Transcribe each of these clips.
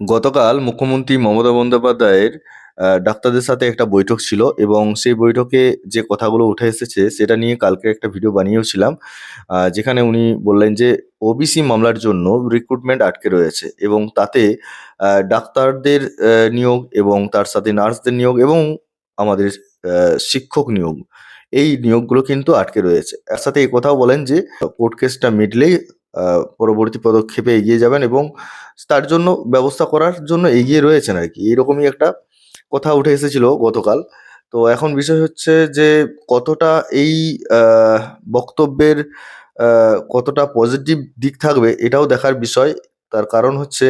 গতকাল মুখ্যমন্ত্রী মমতা বন্দ্যোপাধ্যায়ের ডাক্তারদের সাথে একটা বৈঠক ছিল এবং সেই বৈঠকে যে কথাগুলো উঠে এসেছে সেটা নিয়ে কালকে একটা ভিডিও বানিয়েওছিলাম। যেখানে উনি বললেন যে ওবিসি মামলার জন্য রিক্রুটমেন্ট আটকে রয়েছে এবং তাতে ডাক্তারদের নিয়োগ এবং তার সাথে নার্সদের নিয়োগ এবং আমাদের শিক্ষক নিয়োগ, এই নিয়োগগুলো কিন্তু আটকে রয়েছে। একসাথে সাথে এই কথাও বলেন যে কোর্ট কেসটা মিটলেই পরবর্তী পদক্ষেপে এগিয়ে যাবেন এবং তার জন্য ব্যবস্থা করার জন্য এগিয়ে রয়েছেন আর কি এরকমই একটা কথা উঠে এসেছিল গতকাল। তো এখন বিষয় হচ্ছে যে কতটা এই বক্তব্যের কতটা পজিটিভ দিক থাকবে এটাও দেখার বিষয়। তার কারণ হচ্ছে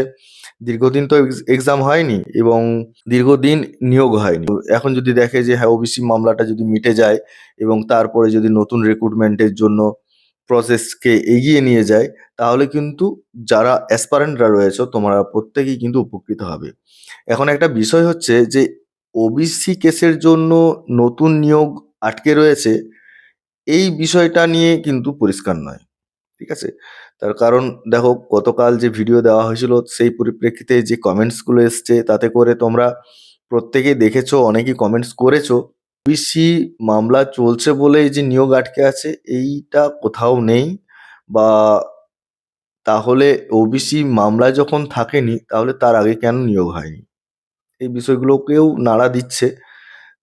দীর্ঘদিন তো এক্সাম হয়নি এবং দীর্ঘদিন নিয়োগ হয়নি। এখন যদি দেখে যে হ্যাঁ, ওবিসি মামলাটা যদি মিটে যায় এবং তারপরে যদি নতুন রিক্রুটমেন্টের জন্য প্রসেসকে এগিয়ে নিয়ে যায়, তাহলে কিন্তু যারা অ্যাসপারেন্টরা রয়েছো তোমরা প্রত্যেকেই কিন্তু উপকৃত হবে। এখন একটা বিষয় হচ্ছে যে ওবিসি কেসের জন্য নতুন নিয়োগ আটকে রয়েছে, এই বিষয়টা নিয়ে কিন্তু পরিষ্কার নয়। ঠিক আছে? তার কারণ দেখো গতকাল যে ভিডিও দেওয়া হয়েছিল সেই পরিপ্রেক্ষিতে যে কমেন্টসগুলো এসছে তাতে করে তোমরা প্রত্যেকেই দেখেছ, অনেকেই কমেন্টস করেছ। ওবিসি মামলা চলছে বলে এই যে নিয়োগ আটকে আছে এইটা কোথাও নেই বা তাহলে ওবিসি মামলা যখন থাকেনি তাহলে তার আগে কেন নিয়োগ হয়নি? এই বিষয়গুলোকেও নাড়া দিচ্ছে।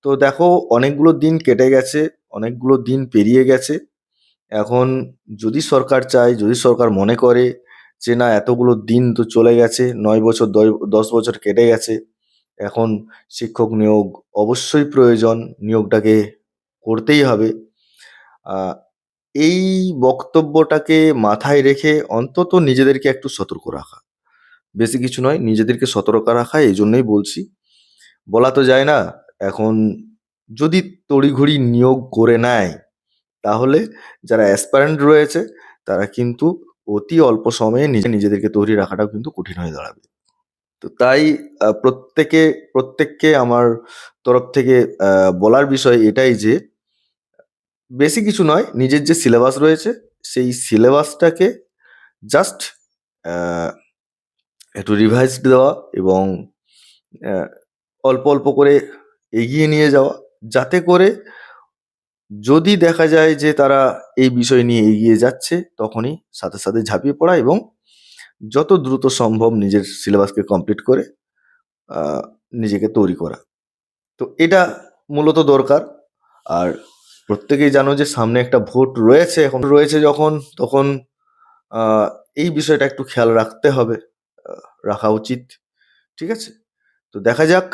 তো দেখো অনেকগুলো দিন কেটে গেছে, অনেকগুলো দিন পেরিয়ে গেছে। এখন যদি সরকার চায়, যদি সরকার মনে করে যে না এতগুলো দিন তো চলে গেছে, নয় বছর দশ বছর কেটে গেছে। এখন শিক্ষক নিয়োগ অবশ্যই প্রয়োজন, নিয়োগটাকে করতেই হবে। এই বক্তব্যটাকে মাথায় রেখে অন্তত নিজেদেরকে একটু সতর্ক রাখা। বেশি কিছু নয়, নিজেদেরকে সতর্ক রাখা এই জন্যই বলছি। বলা তো যায় না, এখন যদি তড়িঘড়ি নিয়োগ করে নেয়, তাহলে যারা অ্যাসপারেন্ট রয়েছে তারা কিন্তু অতি অল্প সময়ে নিজে নিজেদেরকে তৈরি রাখাটাও কিন্তু কঠিন হয়ে দাঁড়াবে। তো তাই প্রত্যেকে প্রত্যেককে আমার তরফ থেকে বলার বিষয় এটাই যে বেশি কিছু নয়, নিজের যে সিলেবাস রয়েছে সেই সিলেবাসটাকে জাস্ট একটু রিভাইজ দেওয়া এবং অল্প, অল্প করে এগিয়ে নিয়ে যাওয়া। যাতে করে যদি দেখা যায় যে তারা এই বিষয় নিয়ে এগিয়ে যাচ্ছে, তখনই সাথে, সাথে ঝাঁপিয়ে পড়া এবং যত দ্রুত সম্ভব নিজের সিলেবাসকে কমপ্লিট করে নিজেকে তৈরি করা। তো এটা মূলত দরকার। আর প্রত্যেকেই জানো যে সামনে একটা ভোট রয়েছে এখন রয়েছে যখন তখন এই বিষয়টা একটু খেয়াল রাখতে হবে। রাখা উচিত। ঠিক আছে? তো দেখা যাক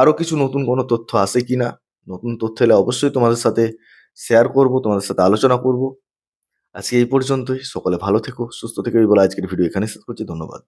আরও কিছু নতুন কোনো তথ্য আসে কিনা। নতুন তথ্য এলে অবশ্যই তোমাদের সাথে শেয়ার করব, তোমাদের সাথে আলোচনা করব। আজকে এই পর্যন্তই। সকলে ভালো থেকো, সুস্থ থেকো এই বলে আজকের ভিডিও এখানে শেষ করছি। ধন্যবাদ।